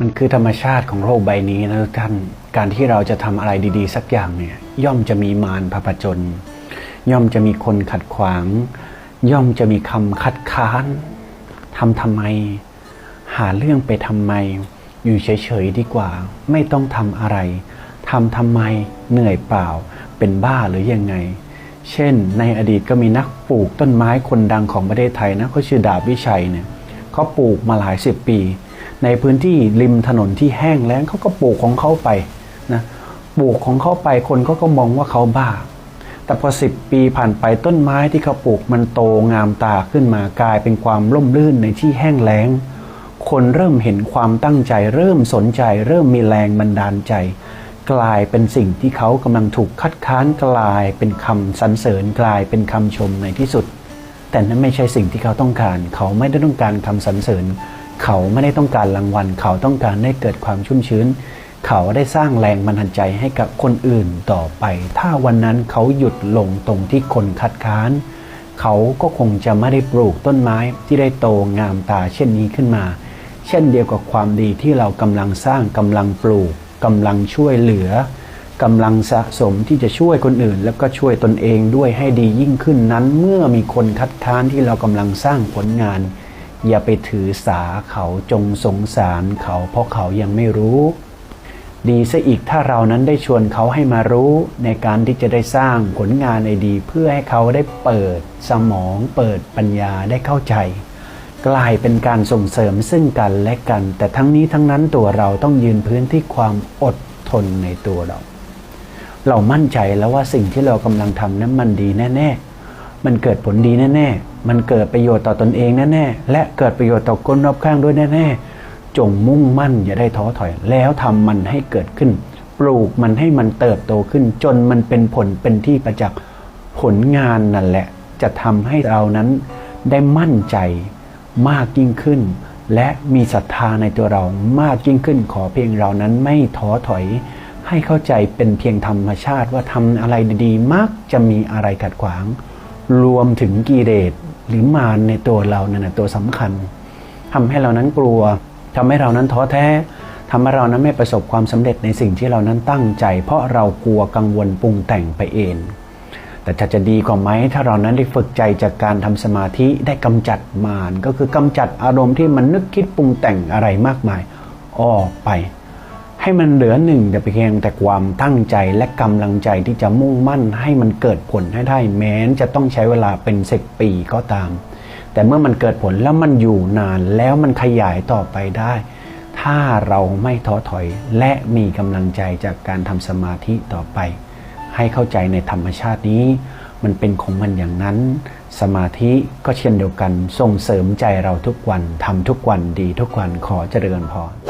มันคือธรรมชาติของโลกใบนี้นะทุกท่าน การที่เราจะทำอะไรดีๆ สักอย่างเนี่ยย่อมจะมีมารพผจญย่อมจะมีคนขัดขวาง ย่อมจะมีคำคัดค้านทำทำไม หาเรื่องไปทำไม อยู่เฉยๆดีกว่า ไม่ต้องทำอะไรทำทำไมเหนื่อยเปล่า เป็นบ้าหรือยังไง เช่น ในอดีตก็มีนักปลูกต้นไม้คนดังของประเทศไทยนะเขาชื่อดาบวิชัยเนี่ยเขาปลูกมาหลายสิบปี ในพื้นที่ริมถนนที่แห้งแล้งเขาก็ปลูกของเขาไปนะปลูกของเขาไปคนเขาก็มองว่าเขาบ้า แต่พอสิบปีผ่านไปต้นไม้ที่เขาปลูกมันโตงามตาขึ้นมากลายเป็นความร่มรื่นในที่แห้งแล้ง คนเริ่มเห็นความตั้งใจ เริ่มสนใจ เริ่มมีแรงบันดาลใจ กลายเป็นสิ่งที่เขากำลังถูกคัดค้านกลายเป็นคำสรรเสริญกลายเป็นคำชมในที่สุด แต่นั่นไม่ใช่สิ่งที่เขาต้องการ เขาไม่ได้ต้องการคำสรรเสริญ เขาไม่ได้ต้องการรางวัล เขาต้องการให้เกิดความชุ่มชื้น เขาได้สร้างแรงบันดาลใจให้กับคนอื่นต่อไป ถ้าวันนั้นเขาหยุดลงตรงที่คนคัดค้าน เขาก็คงจะไม่ได้ปลูกต้นไม้ที่ได้โตงามตาเช่นนี้ขึ้นมา เช่นเดียวกับความดีที่เรากำลังสร้างกำลังปลูกกำลังช่วยเหลือกำลังสะสมที่จะช่วยคนอื่น แล้วก็ช่วยตนเองด้วยให้ดียิ่งขึ้นนั้น เมื่อมีคนคัดค้านที่เรากำลังสร้างผลงาน อย่าไปถือสาเขาจงสงสารเขาเพราะเขายังไม่รู้ ดีซะอีกถ้าเรานั้นได้ชวนเขาให้มารู้ในการที่จะได้สร้างผลงานในดี เพื่อให้เขาได้เปิดสมองเปิดปัญญาได้เข้าใจ กลายเป็นการส่งเสริมซึ่งกันและกัน แต่ทั้งนี้ทั้งนั้นตัวเราต้องยืนพื้นที่ความอดทนในตัวเรา เรามั่นใจแล้วว่าสิ่งที่เรากำลังทำนั้นมันดีแน่ ๆ มันเกิดผลดีแน่ ๆ มันเกิดประโยชน์ต่อตอนเองแน่ๆและเกิดประโยชน์ต่อคนรอบข้างด้วยแน่ๆจงมุ่งมั่นอย่าได้ท้อถอย แล้วทำมันให้เกิดขึ้น ปลูกมันให้มันเติบโตขึ้น จนมันเป็นผลเป็นที่ประจักษ์ผลงานนั่นแหละ จะทำให้เรานั้นได้มั่นใจมากยิ่งขึ้น และมีศรัทธาในตัวเรามากยิ่งขึ้น ขอเพียงเรานั้นไม่ท้อถอย ให้เข้าใจเป็นเพียงธรรมชาติว่าทำอะไรดีๆ มักจะมีอะไรขัดขวาง รวมถึงกิเลส หรือมารในตัวเราเนั่นนะตัวสำคัญทำให้เรานั้นกลัวทำให้เรานั้นท้อแท้ทำให้เรานั้นไม่ประสบความสำเร็จในสิ่งที่เรานั้นตั้งใจ เพราะเรากลัวกังวลปรุงแต่งไปเอง แต่จะจะดีกว่าไหมถ้าเรานั้นได้ฝึกใจจากการทำสมาธิได้กำจัดมารก็คือกำจัดอารมณ์ที่มันนึกคิดปรุงแต่งอะไรมากมายออกไป ให้มันเหลือหนึ่งแต่เพียงแต่ความตั้งใจและกำลังใจที่จะมุ่งมั่นให้มันเกิดผลให้ได้ แม้นจะต้องใช้เวลาเป็นสิบปีก็ตาม แต่เมื่อมันเกิดผลแล้วมันอยู่นานแล้วมันขยายต่อไปได้ ถ้าเราไม่ท้อถอยและมีกำลังใจจากการทำสมาธิต่อไป ให้เข้าใจในธรรมชาตินี้ มันเป็นของมันอย่างนั้น สมาธิก็เช่นเดียวกันส่งเสริมใจเราทุกวันทำทุกวันดีทุกวันขอเจริญพร